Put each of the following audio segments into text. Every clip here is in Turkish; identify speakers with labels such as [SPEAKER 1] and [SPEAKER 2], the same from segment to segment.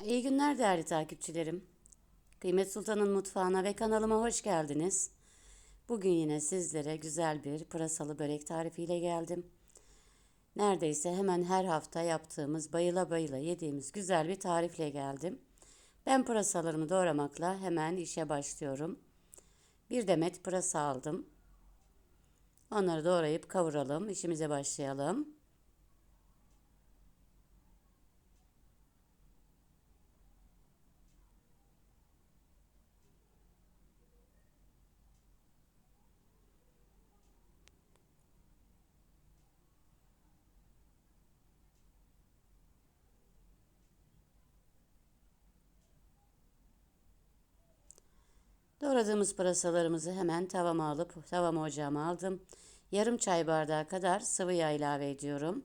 [SPEAKER 1] İyi günler değerli takipçilerim. Kıymet Sultan'ın mutfağına ve kanalıma hoş geldiniz. Bugün yine sizlere güzel bir pırasalı börek tarifiyle geldim. Neredeyse hemen her hafta yaptığımız, bayıla bayıla yediğimiz güzel bir tarifle geldim. Ben pırasalarımı doğramakla hemen işe başlıyorum. Bir demet pırasa aldım. Onları doğrayıp kavuralım, işimize başlayalım. Doğradığımız pırasalarımızı hemen tavama alıp tavama ocağıma aldım. Yarım çay bardağı kadar sıvı yağ ilave ediyorum.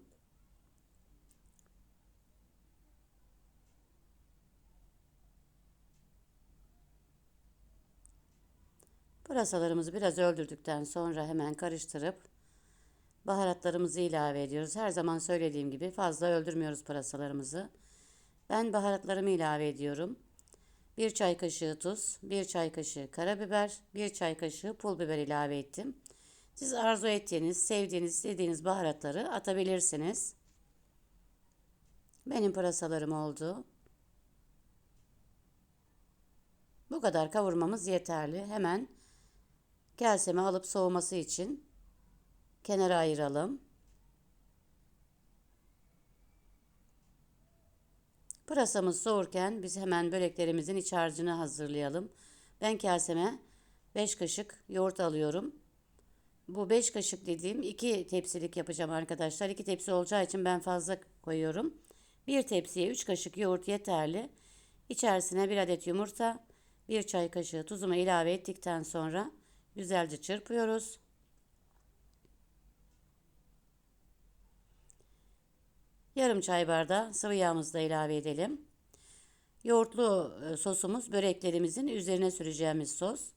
[SPEAKER 1] Pırasalarımızı biraz öldürdükten sonra hemen karıştırıp baharatlarımızı ilave ediyoruz. Her zaman söylediğim gibi fazla öldürmüyoruz pırasalarımızı. Ben baharatlarımı ilave ediyorum. 1 çay kaşığı tuz, 1 çay kaşığı karabiber, 1 çay kaşığı pul biber ilave ettim. Siz arzu ettiğiniz, sevdiğiniz, istediğiniz baharatları atabilirsiniz. Benim pırasalarım oldu. Bu kadar kavurmamız yeterli. Hemen kaseme alıp soğuması için kenara ayıralım. Pırasamız soğurken biz hemen böreklerimizin iç harcını hazırlayalım. Ben kaseme 5 kaşık yoğurt alıyorum. Bu 5 kaşık dediğim 2 tepsilik yapacağım arkadaşlar. 2 tepsi olacağı için ben fazla koyuyorum. Bir tepsiye 3 kaşık yoğurt yeterli. İçerisine bir adet yumurta, bir çay kaşığı tuzumu ilave ettikten sonra güzelce çırpıyoruz. Yarım çay bardağı sıvı yağımızı da ilave edelim. Yoğurtlu e, sosumuz böreklerimizin üzerine süreceğimiz sos.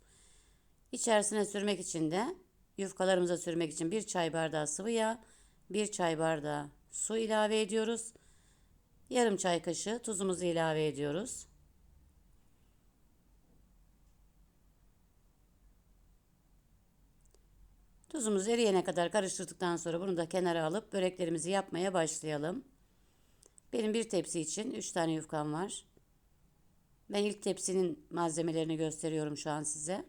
[SPEAKER 1] İçerisine sürmek için de yufkalarımıza sürmek için bir çay bardağı sıvı yağ, bir çay bardağı su ilave ediyoruz. Yarım çay kaşığı tuzumuzu ilave ediyoruz. Tuzumuz eriyene kadar karıştırdıktan sonra bunu da kenara alıp böreklerimizi yapmaya başlayalım. Benim bir tepsi için 3 tane yufkam var. Ben ilk tepsinin malzemelerini gösteriyorum şu an size.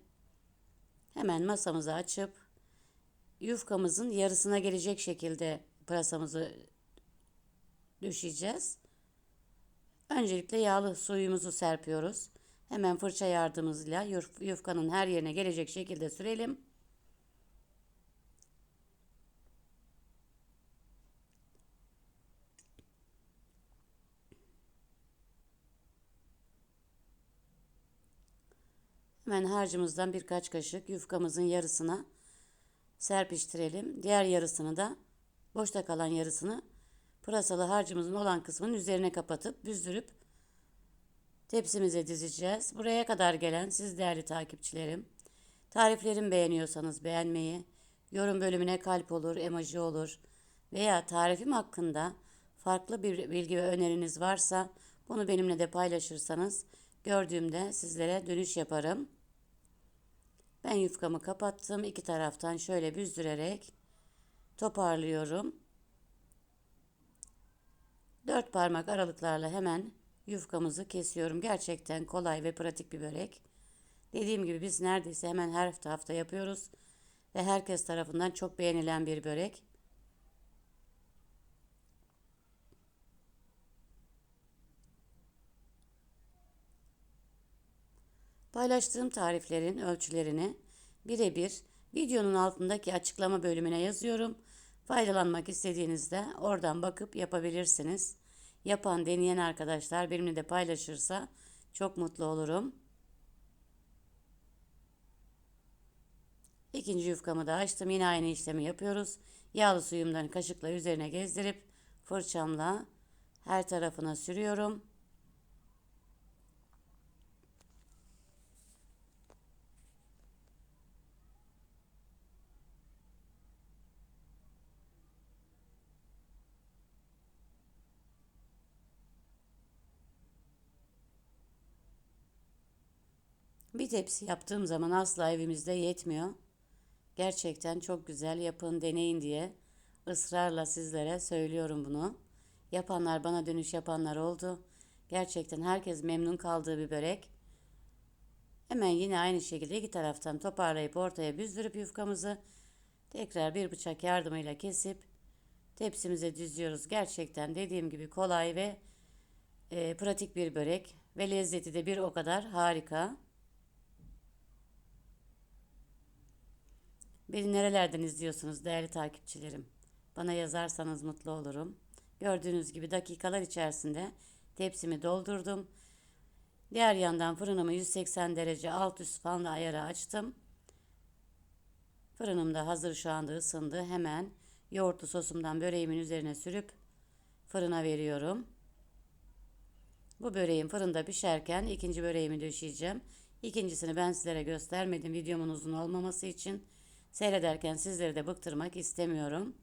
[SPEAKER 1] Hemen masamızı açıp yufkamızın yarısına gelecek şekilde pırasamızı düşeceğiz. Öncelikle yağlı suyumuzu serpiyoruz. Hemen fırça yardımıyla yufkanın her yerine gelecek şekilde sürelim. Hemen harcımızdan birkaç kaşık yufkamızın yarısına serpiştirelim. Diğer yarısını da boşta kalan yarısını pırasalı harcımızın olan kısmının üzerine kapatıp büzdürüp tepsimize dizeceğiz. Buraya kadar gelen siz değerli takipçilerim. Tariflerimi beğeniyorsanız beğenmeyi, yorum bölümüne kalp olur, emoji olur veya tarifim hakkında farklı bir bilgi ve öneriniz varsa bunu benimle de paylaşırsanız gördüğümde sizlere dönüş yaparım. Ben yufkamı kapattım. İki taraftan şöyle büzdürerek toparlıyorum. Dört parmak aralıklarla hemen yufkamızı kesiyorum. Gerçekten kolay ve pratik bir börek. Dediğim gibi biz neredeyse hemen her hafta hafta yapıyoruz. Ve herkes tarafından çok beğenilen bir börek. Paylaştığım tariflerin ölçülerini birebir videonun altındaki açıklama bölümüne yazıyorum. Faydalanmak istediğinizde oradan bakıp yapabilirsiniz. Yapan, deneyen arkadaşlar benimle de paylaşırsa çok mutlu olurum. İkinci yufkamı da açtım. Yine aynı işlemi yapıyoruz. Yağlı suyumdan kaşıkla üzerine gezdirip fırçamla her tarafına sürüyorum. Bir tepsi yaptığım zaman asla evimizde yetmiyor. Gerçekten çok güzel yapın, deneyin diye ısrarla sizlere söylüyorum bunu. Yapanlar bana dönüş yapanlar oldu. Gerçekten herkes memnun kaldığı bir börek. Hemen yine aynı şekilde iki taraftan toparlayıp ortaya büzdürüp yufkamızı tekrar bir bıçak yardımıyla kesip tepsimize düzüyoruz. Gerçekten dediğim gibi kolay ve e, pratik bir börek ve lezzeti de bir o kadar harika. Beni nerelerden izliyorsunuz değerli takipçilerim? Bana yazarsanız mutlu olurum. Gördüğünüz gibi dakikalar içerisinde tepsimi doldurdum. Diğer yandan fırınımı 180 derece alt üst fanlı ayara açtım. Fırınım da hazır şu anda ısındı. Hemen yoğurtlu sosumdan böreğimin üzerine sürüp fırına veriyorum. Bu böreğim fırında pişerken ikinci böreğimi döşeyeceğim. İkincisini ben sizlere göstermedim videomun uzun olmaması için. Seyrederken sizleri de bıktırmak istemiyorum.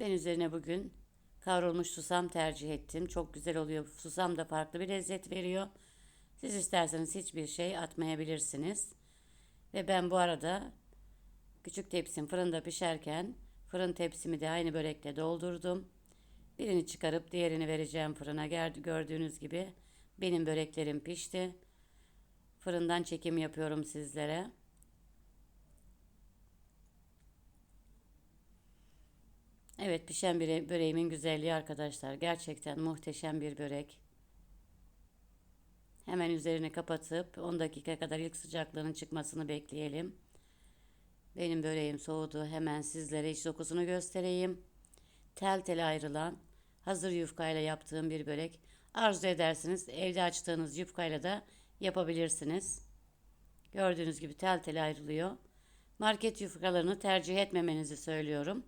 [SPEAKER 1] Ben üzerine bugün kavrulmuş susam tercih ettim. Çok güzel oluyor. Susam da farklı bir lezzet veriyor. Siz isterseniz hiçbir şey atmayabilirsiniz. Ve ben bu arada küçük tepsim fırında pişerken fırın tepsimi de aynı börekle doldurdum. Birini çıkarıp diğerini vereceğim fırına. Gördüğünüz gibi benim böreklerim pişti. Fırından çekim yapıyorum sizlere. Evet pişen bir böreğimin güzelliği arkadaşlar. Gerçekten muhteşem bir börek. Hemen üzerini kapatıp 10 dakika kadar ilk sıcaklığının çıkmasını bekleyelim. Benim böreğim soğudu. Hemen sizlere iç dokusunu göstereyim. Tel tel ayrılan hazır yufkayla yaptığım bir börek. Arzu edersiniz evde açtığınız yufkayla da yapabilirsiniz. Gördüğünüz gibi tel tel ayrılıyor. Market yufkalarını tercih etmemenizi söylüyorum.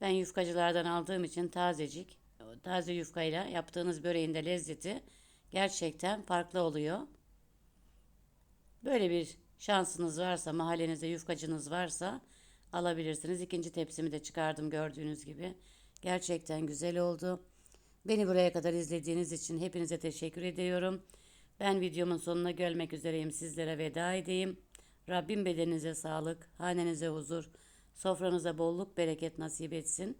[SPEAKER 1] Ben yufkacılardan aldığım için tazecik, taze yufkayla yaptığınız böreğin de lezzeti gerçekten farklı oluyor. Böyle bir şansınız varsa, mahallenizde yufkacınız varsa alabilirsiniz. İkinci tepsimi de çıkardım gördüğünüz gibi. Gerçekten güzel oldu. Beni buraya kadar izlediğiniz için hepinize teşekkür ediyorum. Ben videomun sonuna gelmek üzereyim. Sizlere veda edeyim. Rabbim bedeninize sağlık, hanenize huzur, sofranıza bolluk, bereket nasip etsin.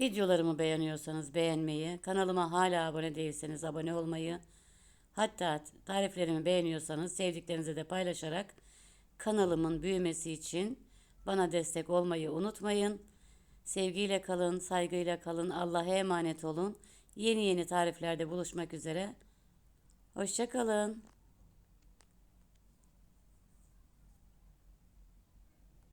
[SPEAKER 1] Videolarımı beğeniyorsanız beğenmeyi, kanalıma hala abone değilseniz abone olmayı, hatta tariflerimi beğeniyorsanız sevdiklerinize de paylaşarak kanalımın büyümesi için bana destek olmayı unutmayın. Sevgiyle kalın, saygıyla kalın, Allah'a emanet olun. Yeni yeni tariflerde buluşmak üzere. Hoşçakalın.